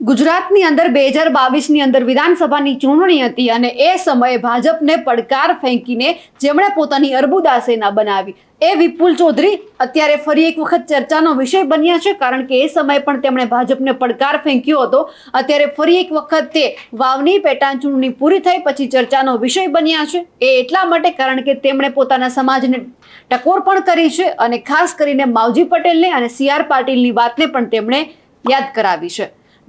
ગુજરાતની અંદર બે હજાર બાવીસની અંદર વિધાનસભાની ચૂંટણી હતી અને એ સમયે ભાજપને પડકાર ફેંકીને જેમણે પોતાની અર્બુદા સેના બનાવી. એ વિપુલ ચૌધરી અત્યારે ફરી એક વખત ચર્ચાનો વિષય બન્યા છે, કારણ કે એ સમયે પણ તેમણે ભાજપને પડકાર ફેંક્યો હતો. અત્યારે ફરી એક વખત તે વાવની પેટા ચૂંટણી પૂરી થઈ, પછી ચર્ચાનો વિષય બન્યા છે. એ એટલા માટે કારણ કે તેમણે પોતાના સમાજને ટકોર પણ કરી છે અને ખાસ કરીને માવજી પટેલને અને સી આર પાટીલની વાતને પણ તેમણે યાદ કરાવી છે.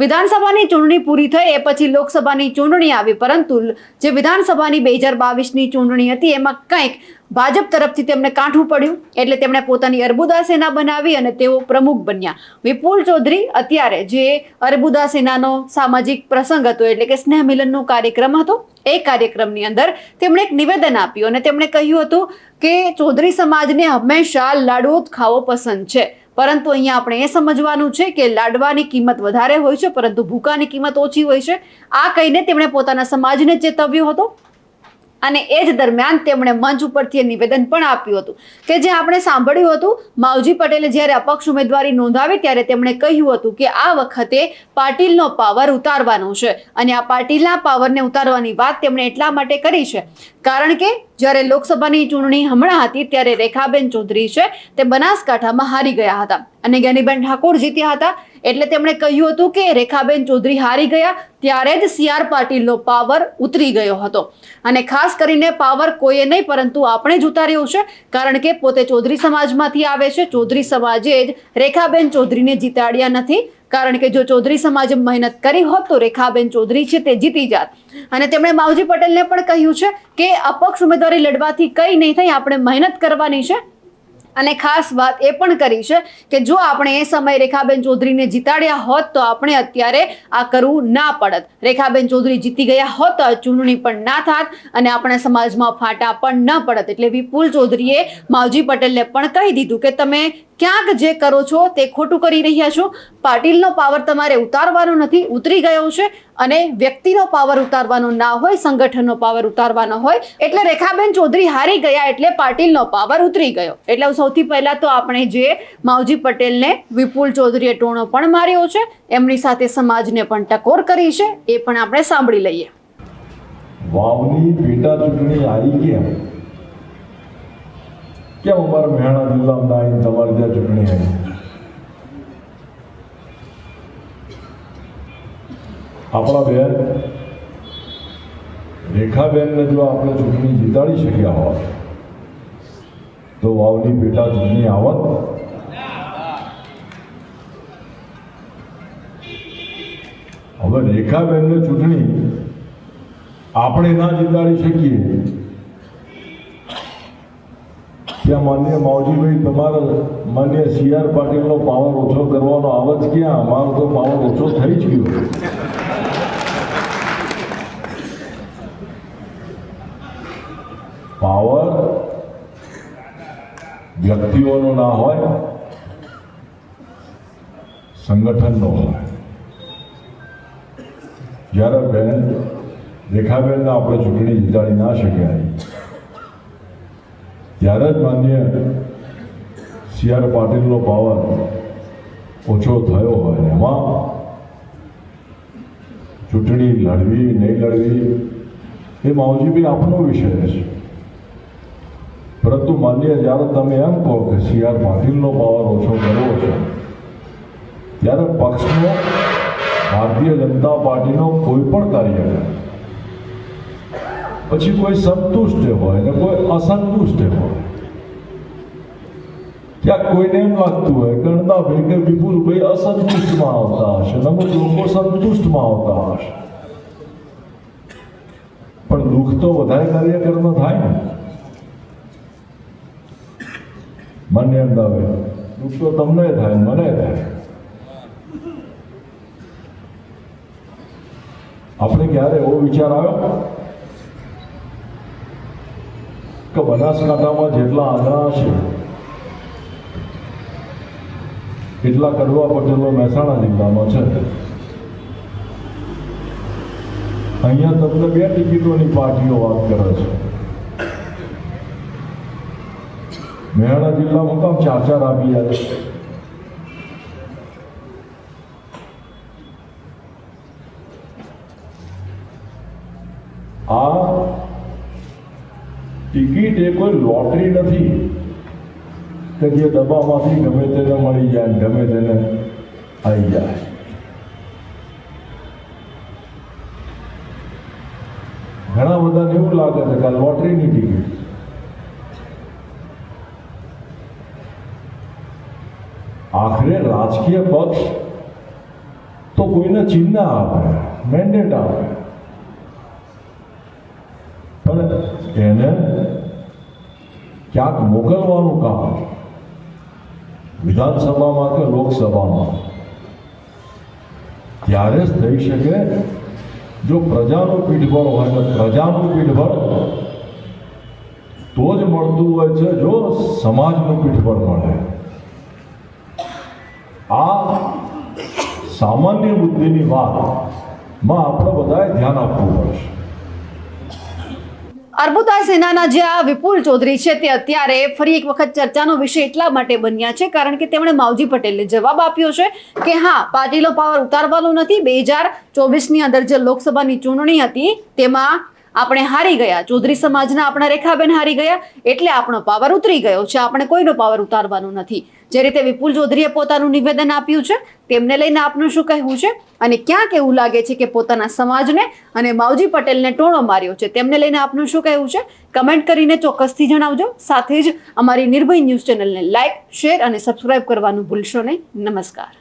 વિધાનસભાની ચૂંટણી પૂરી થઈ એ પછી લોકસભાની ચૂંટણી આવી. પરંતુ જે વિધાનસભાની બે હજાર બાવીસની ચૂંટણી હતી, એમાં કંઈક ભાજપ તરફથી તેમને કાંઠું પડ્યું. એટલે તેમણે પોતાની અર્બુદા સેના બનાવી અને તેઓ પ્રમુખ બન્યા. વિપુલ ચૌધરી અત્યારે જે અર્બુદા સેનાનો સામાજિક પ્રસંગ હતો, એટલે કે સ્નેહ મિલનનો કાર્યક્રમ હતો, એ કાર્યક્રમની અંદર તેમણે એક નિવેદન આપ્યું અને તેમણે કહ્યું હતું કે, ચૌધરી સમાજને હંમેશા લાડવો જ ખાવો પસંદ છે. પરંતુ અહીંયા આપણે એ સમજવાનું છે કે લાડવાની કિંમત વધારે હોય છે, પરંતુ ભૂકાની કિંમત ઓછી હોય છે. આ કહીને તેમણે પોતાના સમાજને ચેતવ્યો હતો અને એ જ દરમિયાન તેમણે મંચ ઉપરથી નિવેદન પણ આપ્યું હતું. કે જે આપણે સાંભળ્યું હતું, માવજી પટેલે જ્યારે અપક્ષ ઉમેદવારી નોંધાવી ત્યારે તેમણે કહ્યું હતું કે આ વખતે પાટીલનો પાવર ઉતારવાનો છે. અને આ પાટીલના પાવરને ઉતારવાની વાત તેમણે એટલા માટે કરી છે. કારણ કે જ્યારે લોકસભાની ચૂંટણી હમણાં હતી ત્યારે રેખાબેન ચૌધરી છે તે બનાસકાંઠામાં હારી ગયા હતા. અને જ્ઞાનીબેન ઠાકોર જીત્યા હતા એટલે તેમણે કહ્યું હતું કે રેખાબેન ચૌધરી હારી ગયા ત્યારે જ સી આર પાટીલનો પાવર ઉતરી ગયો હતો. અને ખાસ કરીને પાવર કોઈએ નહીં, પરંતુ આપણે જ ઉતાર્યો છે, કારણ કે પોતે ચૌધરી સમાજમાંથી આવે છે. ચૌધરી સમાજે જ રેખાબેન ચૌધરીને જીતાડ્યા નથી. કારણ કે જો ચૌધરી સમાજે મહેનત કરી હોત તો રેખાબેન ચૌધરી છે તે જીતી જાત. અને તેમણે માવજી પટેલને પણ કહ્યું છે કે અપક્ષ ઉમેદવારી લડવાથી કંઈ નહીં થાય, આપણે મહેનત કરવાની છે. અને ખાસ વાત એ પણ કરી છે કે જો આપણે એ સમયે રેખાબેન ચૌધરીને જીતાડ્યા હોત તો આપણે અત્યારે આ કરવું ના પડત. રેખાબેન ચૌધરી જીતી ગયા હોત તો ચૂંટણી પણ ના થાત અને આપણા સમાજમાં ફાટા પણ ન પડત. એટલે વિપુલ ચૌધરીએ માવજી પટેલને પણ કહી દીધું કે તમે ક્યાંક જે કરો છો તે ખોટું કરી રહ્યા છો. પાટીલનો પાવર તમારે ઉતારવાનો નથી, ઉતરી ગયો છે અને વ્યક્તિનો પાવર ઉતારવાનો ના હોય, સંગઠનનો પાવર ઉતારવાનો હોય, એટલે રેખાબેન ચૌધરી હારી ગયા એટલે પાટીલનો પાવર ઉતરી ગયો. એટલે સૌથી પહેલાં તો આપણે જે માવજી પટેલને વિપુલ ચૌધરીએ ટોણો પણ માર્યો છે, એમની સાથે સમાજને પણ ટકોર કરી છે, એ પણ આપણે સાંભળી લઈએ. વાવની પેટા ચૂંટણી આવી કેમ? કેમ અમારા મહેણા જિલ્લામાં ના આવીને તમારે ત્યાં ચૂંટણી આવી? આપણા બેન, રેખાબેનને જો આપણે ચૂંટણી જીતાડી શક્યા હોત, તો વાવની પેટા ચૂંટણી આવત? હવે રેખાબેનને ચૂંટણી આપણે ના જીતાડી શકીએ? ત્યાં માન્ય માવજીભાઈ તમારા માન્ય સી આર પાટીલનો પાવર ઓછો કરવાનો આવજ ક્યાં? અમારો તો પાવર ઓછો થઈ જ ગયો. પાવર વ્યક્તિઓનો ના હોય, સંગઠનનો હોય. જ્યારે બેન રેખાબેનને આપણે ચૂંટણી જીતાડી ના શક્યા ત્યારે જ માન્ય સી આર પાટીલનો પાવર ઓછો થયો હોય એમાં ચૂંટણી લડવી, નહીં લડવી એ માવજીભાઈ આપનો વિષય છે. પરંતુ માન્ય જ્યારે તમે એમ કહો કે સી આર પાટીલનો પાવર ઓછો કરવો છે, ત્યારે પક્ષનો ભારતીય જનતા પાર્ટીનો કોઈ પણ કાર્યકર પછી કોઈ સંતુષ્ટ હોય ને કોઈ અસંતુષ્ટ હોય. ક્યાંક કોઈને એમ લાગતું હોય કે અણદાભાઈ કે વિપુલભાઈ અસંતુષ્ટમાં આવતા હશે ને અમુક લોકો સંતુષ્ટમાં આવતા હશે. પણ દુઃખ તો વધારે કાર્યકરનો થાય ને. મને અમદાભાઈ દુઃખ તો તમને થાય મને થાય. આપણે ક્યારે એવો વિચાર આવ્યો? કે બનાસકાંઠામાં જેટલા આંગણા છે એટલા કડવા પટેલો મહેસાણા જિલ્લામાં છે. અહીંયા તમને બે ટિકિટોની પાર્ટીઓ વાત કરે છે. મહેસાણા જિલ્લામાં કામ ચાર ચાર આપી જાય આ ટિકિટ એ કોઈ લોટરી નથી. કે જે ડબ્બામાંથી ગમે તેને મળી જાય ને ગમે તેને આવી જાય. ઘણા બધાને એવું લાગે છે કે આ લોટરીની ટિકિટ આખરે રાજકીય પક્ષ તો કોઈને ચિહ્ન આપે મેન્ડેટ આપે. પણ એને ક્યાંક મોકલવાનું કામ? વિધાનસભામાં કે લોકસભામાં? ત્યારે જ થઈ શકે. જો પ્રજાનું પીઠબળ હોય ને પ્રજાનું પીઠબળ તો જ મળતું હોય છે, જો સમાજનું પીઠબળ મળે. આ સામાન્ય બુદ્ધિની વાતમાં આપણે બધાએ ધ્યાન આપવું પડશે. અર્બુદા સેનાના જે આ વિપુલ ચૌધરી છે તે અત્યારે ફરી એક વખત ચર્ચાનો વિષય એટલા માટે બન્યા છે, કારણ કે તેમણે માવજી પટેલને જવાબ આપ્યો છે કે હા પાર્ટીનો પાવર ઉતારવાનો નથી. બે હજાર ચોવીસની અંદર જે લોકસભાની ચૂંટણી હતી, તેમાં આપણે હારી ગયા. ચૌધરી સમાજના આપણા રેખાબેન હારી ગયા, એટલે આપણો પાવર ઉતરી ગયો છે. આપણે કોઈનો પાવર ઉતારવાનો નથી. જે રીતે વિપુલ ચૌધરીએ પોતાનું નિવેદન આપ્યું છે, તેમને લઈને આપનું શું કહેવું છે? અને ક્યાંક એવું લાગે છે કે પોતાના સમાજને અને માવજી પટેલને ટોણો માર્યો છે. તેમને લઈને આપનું શું કહેવું છે? કમેન્ટ કરીને ચોક્કસથી જણાવજો. સાથે જ અમારી નિર્ભય ન્યૂઝ ચેનલને લાઇક શેર અને સબસ્ક્રાઇબ કરવાનું ભૂલશો નહીં. નમસ્કાર.